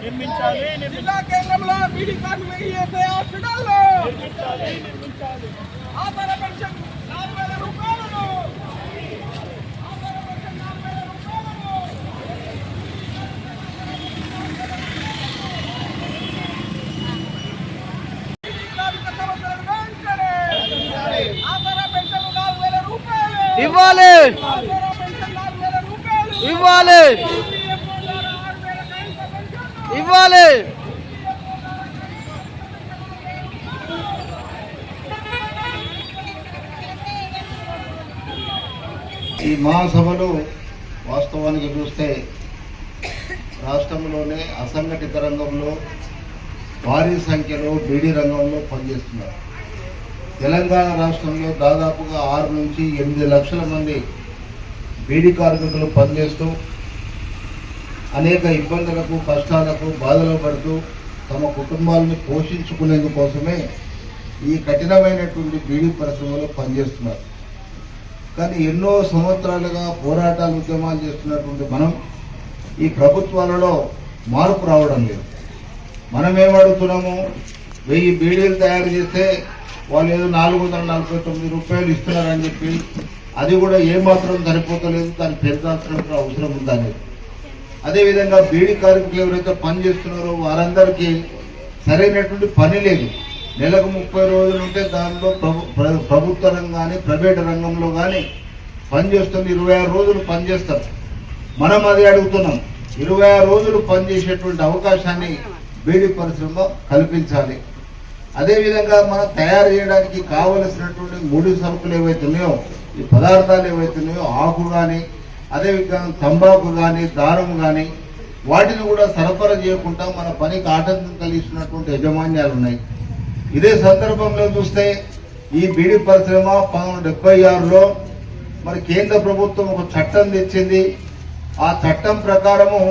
నిర్మించాలి జిల్లా కేంద్రంలో బీడీ కార్మికులు ఈఎస్ఐ హాస్పిటల్లో ఆధార పెన్షన్ నాలుగు వేల రూపాయలను. ఆధార పెన్షన్ నాలుగు వేల రూపాయలను బీడీ కార్మిక సమస్యలను వెంటనే ఆధార పెన్షన్ నాలుగు వేల రూపాయలు ఇవ్వాలి ఆధార పెన్షన్ నాలుగు వేల రూపాయలు ఇవ్వాలి ఈపీఎఫ్ఓ ద్వారా ఆరు వేల కనీస పెన్షన్ ఇవ్వాలి. ఈ మహాసభలు వాస్తవానికి చూస్తే రాష్ట్రంలోనే అసంఘటిత రంగంలో భారీ సంఖ్యలో బీడీ రంగంలో పనిచేస్తున్నారు. తెలంగాణ రాష్ట్రంలో దాదాపుగా ఆరు నుంచి ఎనిమిది లక్షల మంది బీడీ కార్మికులు పనిచేస్తూ అనేక ఇబ్బందులకు కష్టాలకు బాధలు పడుతూ తమ కుటుంబాలను పోషించుకునేందుకోసమే ఈ కఠినమైనటువంటి బీడీ పరిశ్రమలో పనిచేస్తున్నారు. కానీ ఎన్నో సంవత్సరాలుగా పోరాటాలు ఉద్యమాలు చేస్తున్నటువంటి మనం ఈ ప్రభుత్వాలలో మార్పు రావడం లేదు. మనం ఏమడుగుతున్నాము వెయ్యి బీడీలు తయారు చేస్తే వాళ్ళు ఏదో నాలుగు వందల నలభై తొమ్మిది రూపాయలు ఇస్తున్నారని చెప్పి అది కూడా ఏమాత్రం సరిపోతలేదు దాన్ని పెంచాల్సిన అవసరం ఉందనేది. అదేవిధంగా బీడీ కార్మికులు ఎవరైతే పని చేస్తున్నారో వారందరికీ సరైనటువంటి పని లేదు. నెలకు ముప్పై రోజులు ఉంటే దానిలో ప్రభు ప్రభుత్వ రంగం కానీ ప్రైవేట్ రంగంలో కానీ పనిచేస్తుంది ఇరవై ఆరు రోజులు పనిచేస్తారు మనం అది అడుగుతున్నాం. ఇరవై ఆరు రోజులు పనిచేసేటువంటి అవకాశాన్ని బీడీ పరిశ్రమ కల్పించాలి. అదేవిధంగా మనం తయారు చేయడానికి కావలసినటువంటి ముడి సరుకులు ఏవైతున్నాయో ఈ పదార్థాలు ఏవైతున్నాయో ఆకు కానీ అదేవిధంగా తంబాకు కానీ దారం కానీ వాటిని కూడా సరఫరా చేయకుండా మన పనికి ఆటంకం కలిగిస్తున్నటువంటి యజమాన్యాలు ఉన్నాయి ఇదే సందర్భంలో చూస్తే ఈ బీడీ పరిశ్రమ పంతొమ్మిది డెబ్బై ఆరులో మరి కేంద్ర ప్రభుత్వం ఒక చట్టం తెచ్చింది. ఆ చట్టం ప్రకారము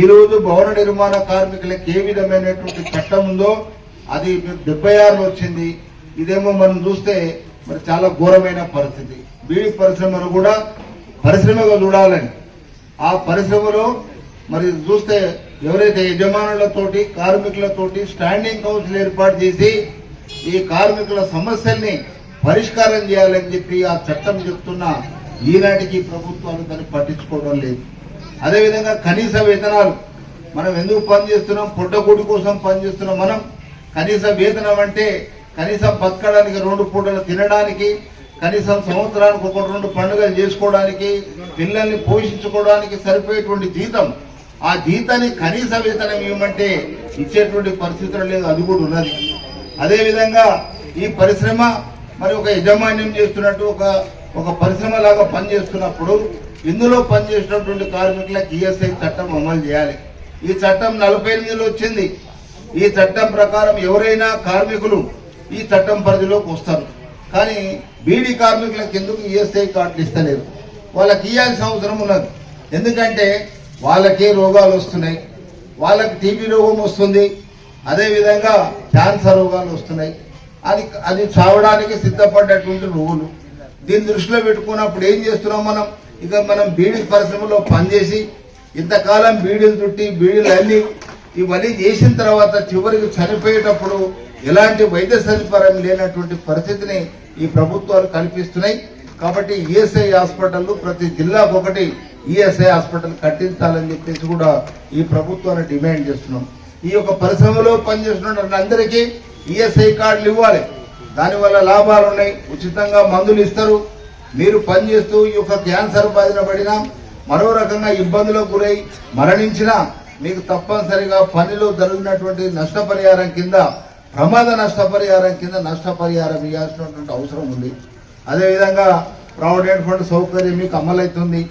ఈరోజు భవన నిర్మాణ కార్మికులకు ఏ విధమైనటువంటి చట్టం ఉందో అది డెబ్బై ఆరులో వచ్చింది. ఇదేమో మనం చూస్తే మరి చాలా ఘోరమైన పరిస్థితి. బీడీ పరిశ్రమలు కూడా పరిశ్రమగా చూడాలని ఆ పరిశ్రమలో మరి చూస్తే ఎవరైతే యజమానులతోటి కార్మికులతోటి స్టాండింగ్ కౌన్సిల్ ఏర్పాటు చేసి ఈ కార్మికుల సమస్యల్ని పరిష్కారం చేయాలని చెప్పి ఆ చట్టం చెప్తున్న ఈనాటికి ప్రభుత్వాలు దాన్ని పట్టించుకోవడం లేదు. అదేవిధంగా కనీస వేతనాలు. మనం ఎందుకు పనిచేస్తున్నాం? పుట్టగూడి కోసం పనిచేస్తున్నాం మనం. కనీస వేతనం అంటే కనీసం బతకడానికి రెండు పూటలు తినడానికి కనీసం సంవత్సరానికి ఒకటి రెండు పండుగలు చేసుకోవడానికి పిల్లల్ని పోషించుకోవడానికి సరిపోయేటువంటి జీతం ఆ జీతాన్ని కనీస వేతనం ఇవ్వమంటే ఇచ్చేటువంటి పరిస్థితులు లేదు అది కూడా ఉన్నది. అదేవిధంగా ఈ పరిశ్రమ మరి ఒక యజమాన్యం చేస్తున్నట్టు ఒక ఒక పరిశ్రమ లాగా పనిచేస్తున్నప్పుడు ఇందులో పనిచేసినటువంటి కార్మికులకు ఈఎస్ఐ చట్టం అమలు చేయాలి. ఈ చట్టం నలభై ఎనిమిదిలో వచ్చింది. ఈ చట్టం ప్రకారం ఎవరైనా కార్మికులు ఈ చట్టం పరిధిలోకి వస్తారు. కానీ బీడీ కార్మికులకు ఎందుకు ఈఎస్ఐ కార్డులు ఇస్తలేరు? వాళ్ళకి ఇవ్వాల్సిన అవసరం ఉన్నది. ఎందుకంటే వాళ్ళకే రోగాలు వస్తున్నాయి. వాళ్ళకి టీబీ రోగం వస్తుంది. అదేవిధంగా క్యాన్సర్ రోగాలు వస్తున్నాయి. అది అది చావడానికి సిద్ధపడ్డటువంటి రోగులు. దీన్ని దృష్టిలో పెట్టుకున్నప్పుడు ఏం చేస్తున్నాం మనం? ఇక మనం బీడీ పరిశ్రమలో పనిచేసి ఇంతకాలం బీడీలు చుట్టి బీడీలు అల్లి ఇవన్నీ చేసిన తర్వాత చివరికి చనిపోయేటప్పుడు ఎలాంటి వైద్య సదుపాయం లేనటువంటి పరిస్థితిని ఈ ప్రభుత్వాలు కల్పిస్తున్నాయి. కాబట్టి ఈఎస్ఐ హాస్పిటల్ ప్రతి జిల్లాకు ఒకటి ఈఎస్ఐ హాస్పిటల్ కట్టించాలని చెప్పేసి కూడా ఈ ప్రభుత్వాన్ని డిమాండ్ చేస్తున్నాం. ఈ యొక్క పరిశ్రమలో పనిచేస్తున్న అందరికీ ఈఎస్ఐ కార్డులు ఇవ్వాలి. దానివల్ల లాభాలు ఉన్నాయి. ఉచితంగా మందులు ఇస్తారు. మీరు పనిచేస్తూ ఈ యొక్క క్యాన్సర్ బాధిన పడినా మరో రకంగా ఇబ్బందులకు గురై మరణించినా మీకు తప్పనిసరిగా పనిలో జరిగినటువంటి నష్టపరిహారం కింద ప్రమాద నష్టపరిహారం కింద నష్టపరిహారం ఇవ్వాల్సినటువంటి అవసరం ఉంది. అదేవిధంగా ప్రావిడెంట్ ఫండ్ సౌకర్యం మీకు అమలవుతుంది.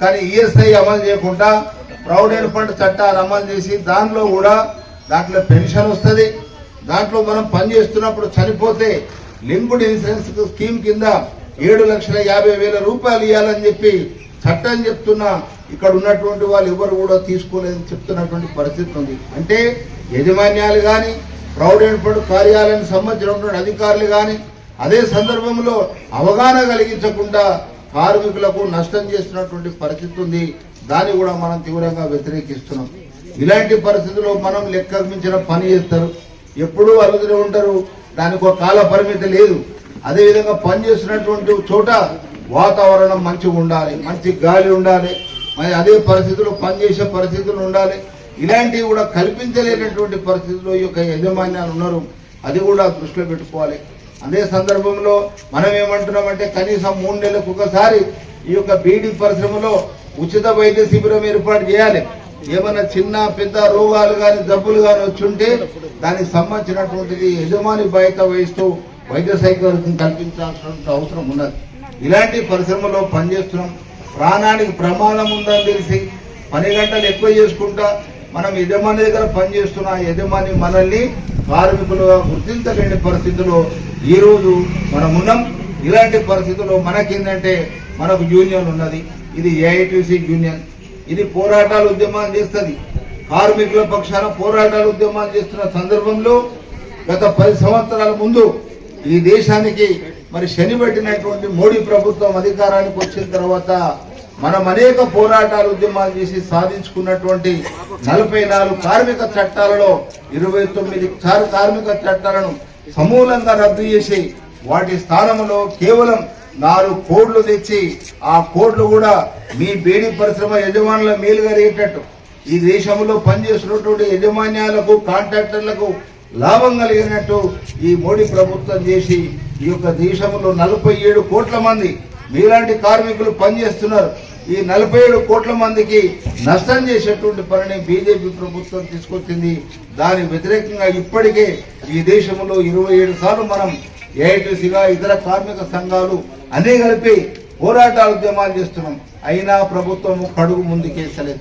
కానీ ఈఎస్ఐ అమలు చేయకుండా ప్రావిడెంట్ ఫండ్ చట్టాన్ని అమలు చేసి దానిలో కూడా దాంట్లో పెన్షన్ వస్తుంది. దాంట్లో మనం పని చేస్తున్నప్పుడు చనిపోతే లింక్డ్ ఇన్సూరెన్స్ స్కీమ్ కింద ఏడు లక్షల యాభై వేల రూపాయలు ఇవ్వాలని చెప్పి చట్టం చెప్తున్నా ఇక్కడ ఉన్నటువంటి వాళ్ళు ఎవరు కూడా తీసుకోలేదని చెప్తున్నటువంటి పరిస్థితి ఉంది. అంటే యజమాన్యాలు కానీ ప్రావిడెంట్ ఫండ్ కార్యాలయానికి సంబంధించినటువంటి అధికారులు కానీ అదే సందర్భంలో అవగాహన కలిగించకుండా కార్మికులకు నష్టం చేసినటువంటి పరిస్థితి ఉంది. దాన్ని కూడా మనం తీవ్రంగా వ్యతిరేకిస్తున్నాం. ఇలాంటి పరిస్థితుల్లో మనం లెక్క మించిన పని చేస్తారు. ఎప్పుడూ అరుగుతూనే ఉంటారు. దానికి ఒక కాల పరిమితి లేదు. అదేవిధంగా పనిచేస్తున్నటువంటి చోట వాతావరణం మంచిగా ఉండాలి మంచి గాలి ఉండాలి. మరి అదే పరిస్థితుల్లో పనిచేసే పరిస్థితులు ఉండాలి. ఇలాంటివి కూడా కల్పించలేనటువంటి పరిస్థితుల్లో ఈ యొక్క యజమాన్యాలు ఉన్నారు. అది కూడా దృష్టిలో పెట్టుకోవాలి. అదే సందర్భంలో మనం ఏమంటున్నామంటే కనీసం మూడు నెలలకు ఒకసారి ఈ యొక్క బీడీ పరిశ్రమలో ఉచిత వైద్య శిబిరం ఏర్పాటు చేయాలి. ఏమైనా చిన్న పెద్ద రోగాలు కానీ జబ్బులు కానీ వచ్చుంటే దానికి సంబంధించినటువంటిది యజమాని బయట వహిస్తూ వైద్య సైకర్యం కల్పించాల్సిన అవసరం ఉన్నది. ఇలాంటి పరిశ్రమలో పనిచేస్తున్నాం. ప్రాణానికి ప్రమాదం ఉందని తెలిసి పని గంటలు ఎక్కువ చేసుకుంటా మనం యజమాని దగ్గర పనిచేస్తున్న యజమాని మనల్ని కార్మికులుగా గుర్తించలేని పరిస్థితిలో ఈరోజు మనం ఉన్నాం. ఇలాంటి పరిస్థితుల్లో మనకేంటంటే మనకు యూనియన్ ఉన్నది. ఇది ఏఐటీసీ యూనియన్. ఇది పోరాటాలు ఉద్యమాలు చేస్తుంది. కార్మికుల పక్షాన పోరాటాలు ఉద్యమాలు చేస్తున్న సందర్భంలో గత పది సంవత్సరాల ముందు ఈ దేశానికి మరి శని పెట్టినటువంటి మోడీ ప్రభుత్వం అధికారానికి వచ్చిన తర్వాత మనం అనేక పోరాటాలు ఉద్యమాలు చేసి సాధించుకున్నటువంటి నలభై నాలుగు కార్మిక చట్టాలలో ఇరవై తొమ్మిది చారు కార్మిక చట్టాలను సమూలంగా రద్దు చేసి వాటి స్థానంలో కేవలం నాలుగు కోడ్లు తెచ్చి ఆ కోడ్లు కూడా మీ బేడి పరిశ్రమ యజమానుల మేలు కలిగేటట్టు ఈ దేశంలో పనిచేస్తున్నటువంటి యజమాన్యాలకు కాంట్రాక్టర్లకు లాభం కలిగినట్టు ఈ మోడీ ప్రభుత్వం చేసి ఈ యొక్క దేశంలో నలభై ఏడు కోట్ల మంది మీలాంటి కార్మికులు పనిచేస్తున్నారు. ఈ నలభై ఏడు కోట్ల మందికి నష్టం చేసేటువంటి పనిని బీజేపీ ప్రభుత్వం తీసుకొచ్చింది. దాని వ్యతిరేకంగా ఇప్పటికే ఈ దేశంలో ఇరవై ఏడు సార్లు మనం ఏఐటీసీగా ఇతర కార్మిక సంఘాలు అన్నీ కలిపి పోరాటాలు ఉద్యమాలు చేస్తున్నాం. అయినా ప్రభుత్వం కడుగు ముందుకేసలేదు